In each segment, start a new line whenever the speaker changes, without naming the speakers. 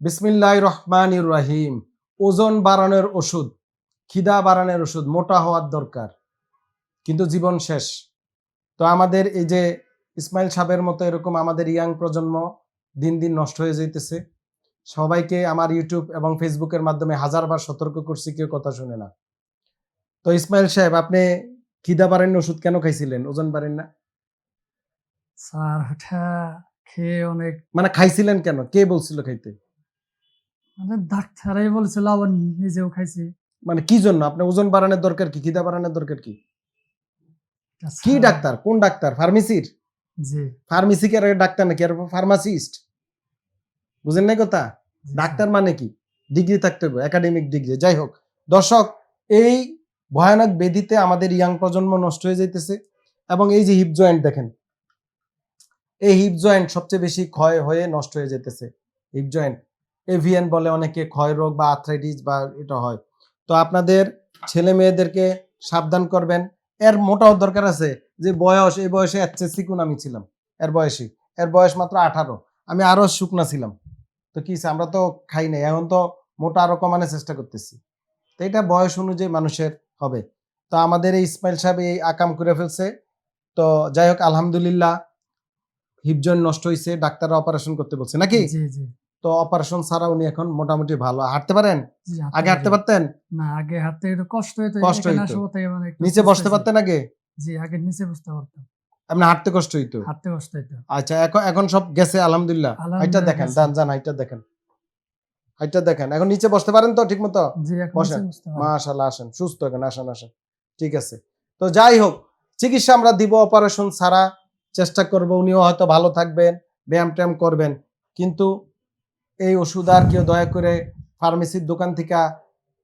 বিসমিল্লাহ রহমান রাহিম। ওজন বাড়ানোর ওষুধ খিদা বাড়ানোর ওষুধ মোটা হওয়ার দরকার। কিন্তু জীবন শেষ। তো আমাদের এই যে ইসমাইল সাহেবের মতো এরকম আমাদের ইয়াং প্রজন্ম দিন দিন নষ্ট হয়ে যাইতেছে। সবাইকে আমার ইউটিউব এবং ফেসবুকের মাধ্যমে হাজারবার সতর্ক করছি কেউ কথা শুনে না। তো ইসমাইল সাহেব আপনি খিদা বাড়েন ওষুধ কেন খাইছিলেন? ওজন বাড়েন না?
স্যার ওটা খেয়ে অনেক
মানে খাইছিলেন কেন? কে বলছিল খাইতে?
মানে ডাক্তারাই বলছিল আবার নিজেও খাইছি।
মানে কি জন্য? আপনার ওজন বাড়ানোর দরকার কি? খিদা বাড়ানোর দরকার কি? কি ডাক্তার? কোন ডাক্তার? ফার্মেসির?
জি।
ফার্মেসি কে ডাক্তার নাকি? আর ফার্মাসিস্ট? বুঝেন নাই কথা? ডাক্তার মানে কি? ডিগ্রি থাকতে হবে একাডেমিক ডিগ্রি। যাই হোক দর্শক এই ভয়ানক বেদিতে আমাদের ইয়াং প্রজন্ম নষ্ট হয়ে যাইতেছে এবং এই যে হিপ জয়েন্ট দেখেন এই হিপ জয়েন্ট সবচেয়ে বেশি ক্ষয় হয়ে নষ্ট হয়ে যেতেছে হিপ জয়েন্ট এভিএন বলে অনেকে ক্ষয় রোগ বা আর্থ্রাইটিস বা এটা হয়। তো আপনাদের ছেলে মেয়েদেরকে সাবধান করবেন। এর মোটাও দরকার আছে যে বয়স, এই বয়সে চেয়ে চিকুন আমি ছিলাম, এর বয়সী। এর বয়স মাত্র আঠারো। আমি আরও শুকনা ছিলাম। তো কি আমরা তো খাই নাই, এখন তো মোটা আরও কমানোর চেষ্টা করতেছি। তো এটা বয়স অনুযায়ী মানুষের হবে। তো আমাদের এই ইসমাইল সাহেব এই আকাম করে ফেলছে। তো যাই হোক, আলহামদুলিল্লাহ হিপজয়েন্ট নষ্ট হয়েছে ডাক্তাররা অপারেশন করতে বলছে। নাকি? তো অপারেশন ছাড়া উনি এখন মোটামুটি ভালো। হাঁটতে পারেন? আগে হাঁটতে পারতেন?
না আগে হাঁটতে একটু কষ্ট হইতো
কষ্ট
থেকে মানে
নিচে বসতে। পারতেন আগে?
জি আগে নিচে বসতে পারতাম।
আপনি হাঁটতে কষ্ট হইতো?
হাঁটতে কষ্ট হইতো।
আচ্ছা এখন এখন সব গেছে আলহামদুলিল্লাহ।
আলহামদুলিল্লাহ
দেখেন। যান যান হাইটা দেখেন। হাইটা দেখেন। এখন নিচে বসতে পারেন তো ঠিক মতো? বসেন। মাশাল্লাহ আসেন। সুস্থ এখন আসেন আসেন। ঠিক আছে। তো যাই হোক চিকিৎসা আমরা দিব অপারেশন ছাড়া। চেষ্টা করব উনিও হয়তো ভালো থাকবেন ব্যায়াম ট্যায়াম করবেন। কিন্তু এই ওষুধ আর কেউ দয়া করে ফার্মেসির দোকান থেকে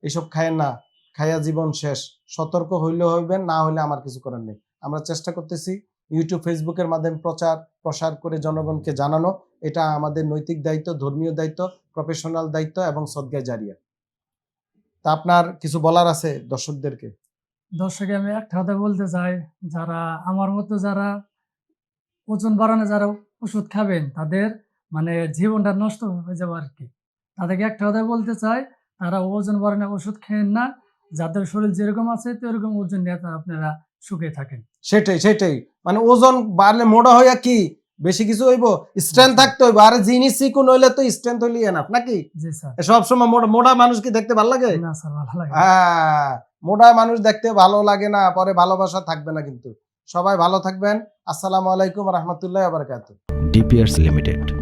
এসব খায় না। খাইয়া জীবন শেষ। সতর্ক হইলে হইবেন, না হইলে আমার কিছু করার নেই। আমরা চেষ্টা করতেছি ইউটিউব ফেসবুকের মাধ্যমে প্রচার, প্রসার করে জনগণকে জানানো। এটা আমাদের নৈতিক দায়িত্ব, ধর্মীয় দায়িত্ব প্রফেশনাল দায়িত্ব এবং সদ্গায় জারিয়া। তা আপনার কিছু বলার আছে দর্শকদেরকে?
দর্শকে, আমি একটা কথা বলতে চাই। যারা আমার মতো যারা ওজন বাড়ানো, যারা ওষুধ খাবেন, তাদের মানে জীবনটা নষ্ট হয়ে যাবে আর কি। তাদেরকে একটা কথা বলতে চাই তারা ওজন বাড়ানোর ওষুধ খেয়েন না যাদের শরীর যেরকম আছে তো এরকম ওজন নিয়ে আপনারা সুখে থাকেন।
সেটাই সেটাই। মানে ওজন বাড়লে মোটা হইয়া কি? বেশি কিছু হইব? স্ট্রেংথ থাকতে হইব। আর জিনিস চিকুন হইলে তো স্ট্রেংথ হইলে এনাফ নাকি?
জি স্যার।
সব সময় মোটা মোটা মানুষ কি দেখতে ভালো লাগে?
না স্যার ভালো লাগে
হ্যাঁ মোটা মানুষ দেখতে ভালো লাগে না পরে ভালোবাসা থাকবে না কিন্তু। সবাই ভালো থাকবেন। আসসালামু আলাইকুম রহমতুল্লাহ বারকাত
ডিপিয়ার্স লিমিটেড।